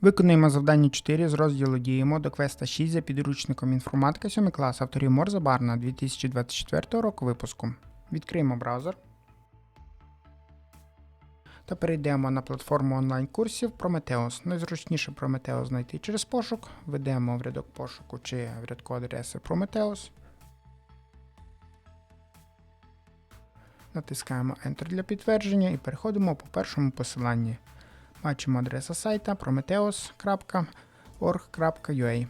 Виконуємо завдання 4 з розділу Діємо до квеста 6 за підручником інформатика 7 клас авторів Морза Барна 2024 року випуску. Відкриємо браузер та перейдемо на платформу онлайн-курсів Prometheus. Найзручніше Prometheus знайти через пошук. Введемо в рядок пошуку чи в рядку адреси Prometheus. Натискаємо Enter для підтвердження і переходимо по першому посиланні. Бачимо адреса сайта prometheus.org.ua.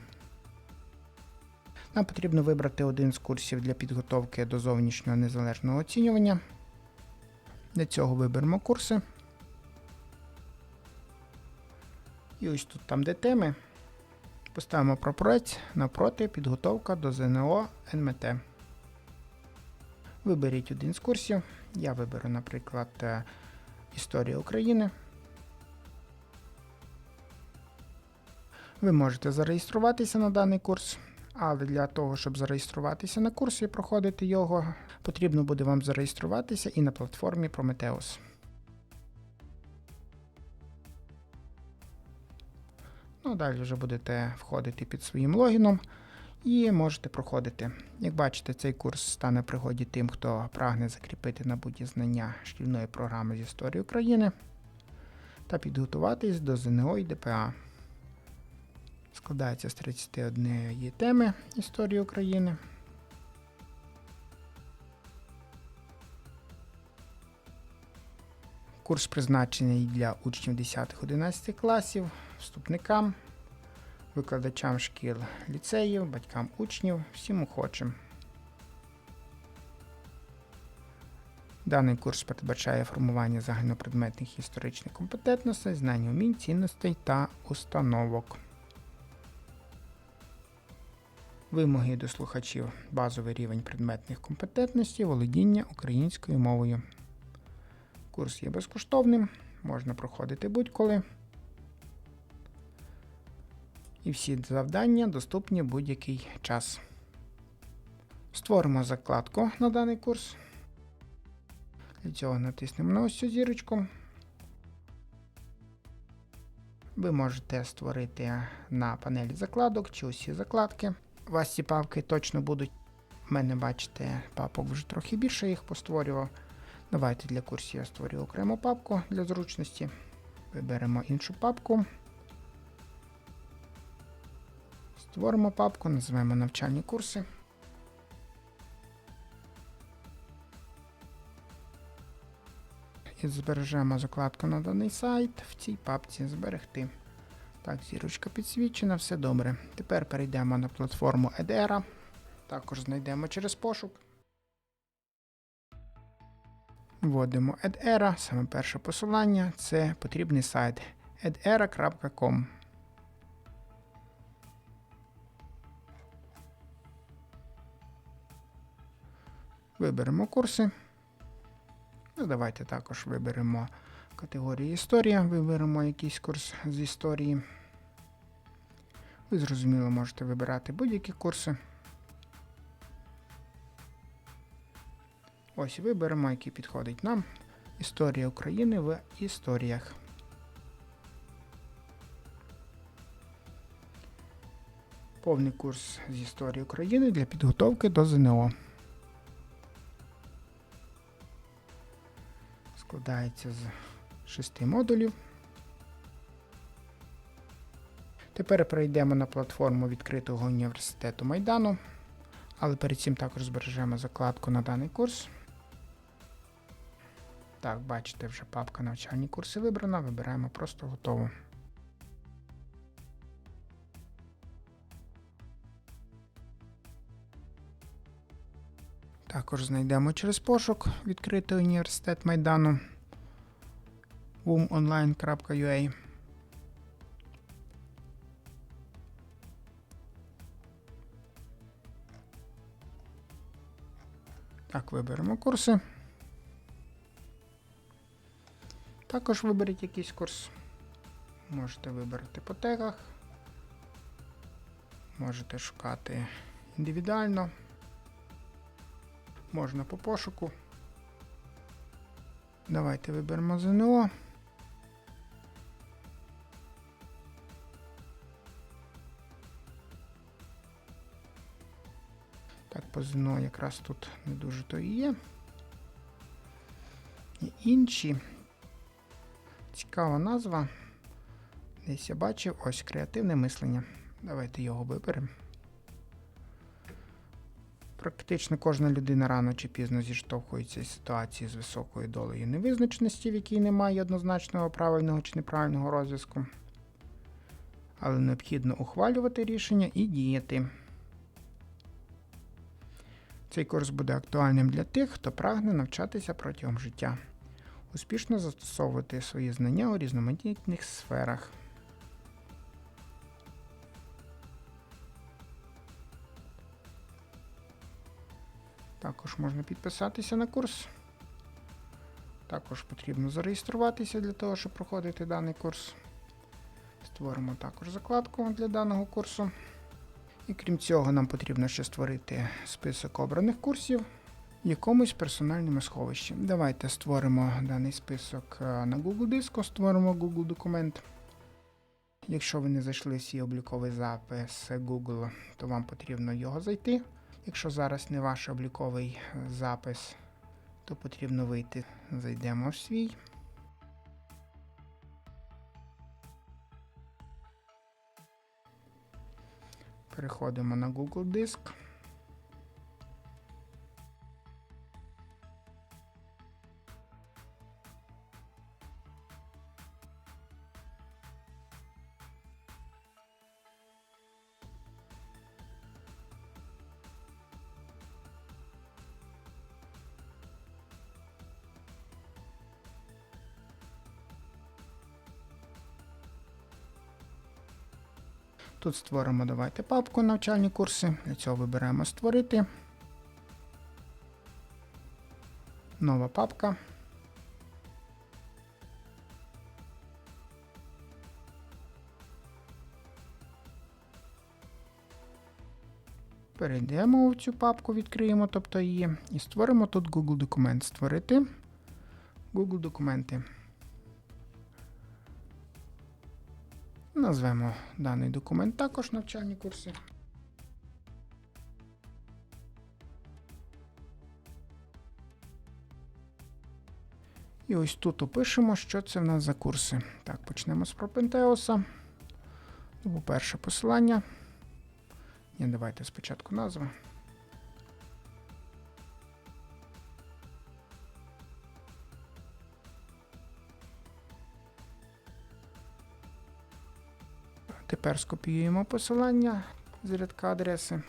Нам потрібно вибрати один з курсів для підготовки до зовнішнього незалежного оцінювання. Для цього виберемо курси. І ось тут там, де теми, поставимо прапорець напроти підготовка до ЗНО НМТ. Виберіть один з курсів. Я виберу, наприклад, е, Історія України. Ви можете зареєструватися на даний курс, але для того, щоб зареєструватися на курс і проходити його, потрібно буде вам зареєструватися і на платформі Prometheus. Ну, далі вже будете входити під своїм логіном і можете проходити. Як бачите, цей курс стане пригоді тим, хто прагне закріпити набуті знання шкільної програми з історії України та підготуватись до ЗНО і ДПА. Складається з 31 теми історії України. Курс призначений для учнів 10-11 класів, вступникам, викладачам шкіл ліцеїв, батькам учнів, всім охочим. Даний курс передбачає формування загальнопредметних історичних компетентностей, знань умінь, цінностей та установок. Вимоги до слухачів базовий рівень предметних компетентностей, володіння українською мовою. Курс є безкоштовним, можна проходити будь-коли. І всі завдання доступні будь-який час. Створимо закладку на даний курс. Для цього натиснемо на ось цю зірочку. Ви можете створити на панелі закладок чи усі закладки. Вас ці папки точно будуть. У мене, бачите, папок вже трохи більше їх постворював. Давайте для курсів я створю окрему папку для зручності. Виберемо іншу папку. Створимо папку, називаємо навчальні курси. І збережемо закладку на даний сайт в цій папці зберегти. Так, зірочка підсвічена, все добре. Тепер перейдемо на платформу Edera. Також знайдемо через пошук. Вводимо Edera, саме перше посилання це потрібний сайт edera.com. Виберемо курси. Ну, давайте також виберемо категорію історія, виберемо якийсь курс з історії. Ви зрозуміло можете вибирати будь-які курси. Ось виберемо, який підходить нам. Історія України в історіях. Повний курс з історії України для підготовки до ЗНО. Складається з шести модулів. Тепер перейдемо на платформу відкритого університету Майдану, але перед цим також збережемо закладку на даний курс. Так, бачите, вже папка навчальні курси вибрана, вибираємо просто готово. Також знайдемо через пошук відкритий університет Майдану wumonline.ua. Так, виберемо курси. Також виберіть якийсь курс. Можете вибрати по тегах. Можете шукати індивідуально. Можна по пошуку. Давайте виберемо ЗНО. Так, позино якраз тут не дуже то і є. І інші. Цікава назва. Десь я бачив ось креативне мислення. Давайте його виберемо. Практично кожна людина рано чи пізно зіштовхується із ситуації з високою долею невизначеності, в якій немає однозначного правильного чи неправильного розв'язку. Але необхідно ухвалювати рішення і діяти. Цей курс буде актуальним для тих, хто прагне навчатися протягом життя, успішно застосовувати свої знання у різноманітних сферах. Також можна підписатися на курс. Також потрібно зареєструватися для того, щоб проходити даний курс. Створимо також закладку для даного курсу. І крім цього, нам потрібно ще створити список обраних курсів якомусь персональному сховищі. Давайте створимо даний список е, на Google диску, створимо Google документ. Якщо ви не зайшли в свій обліковий запис Google, то вам потрібно його зайти. Якщо зараз не ваш обліковий запис, то потрібно вийти. Зайдемо в свій. Переходимо на Google Диск. Тут створимо давайте папку навчальні курси. Для цього вибираємо створити. Нова папка. Перейдемо в цю папку, відкриємо, тобто її, і створимо тут Google документ. Створити Google документи. Назвемо даний документ також навчальні курси. І ось тут опишемо, що це в нас за курси. Так, почнемо з Пропентеоса. Ну, перше посилання. Ні, давайте спочатку назва. Тепер скопіюємо посилання з рядка адреси.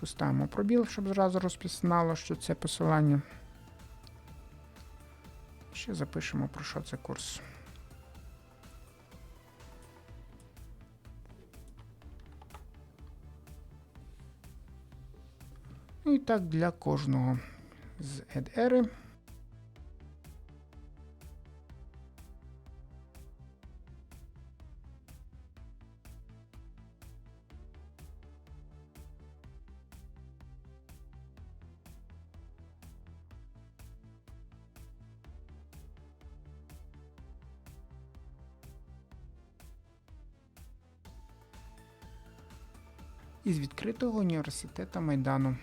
Поставимо пробіл, щоб зразу розпізнало, що це посилання. Ще запишемо, про що це курс. Ну і так для кожного з EdEri. Із відкритого університету Майдану.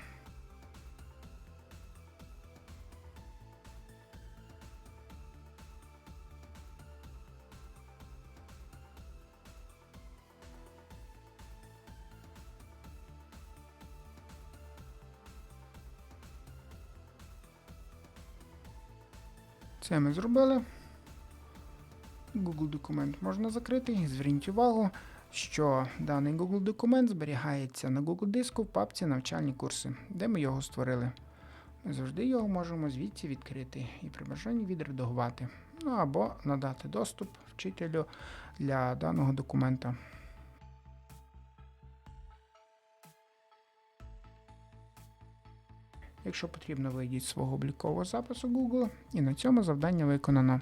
Це ми зробили. Google документ можна закрити. Зверніть увагу, що даний Google документ зберігається на Google диску в папці навчальні курси, де ми його створили. Ми завжди його можемо звідси відкрити і при бажанні відредагувати. Ну або надати доступ вчителю для даного документа. Якщо потрібно, вийдіть з свого облікового запису Google, і на цьому завдання виконано.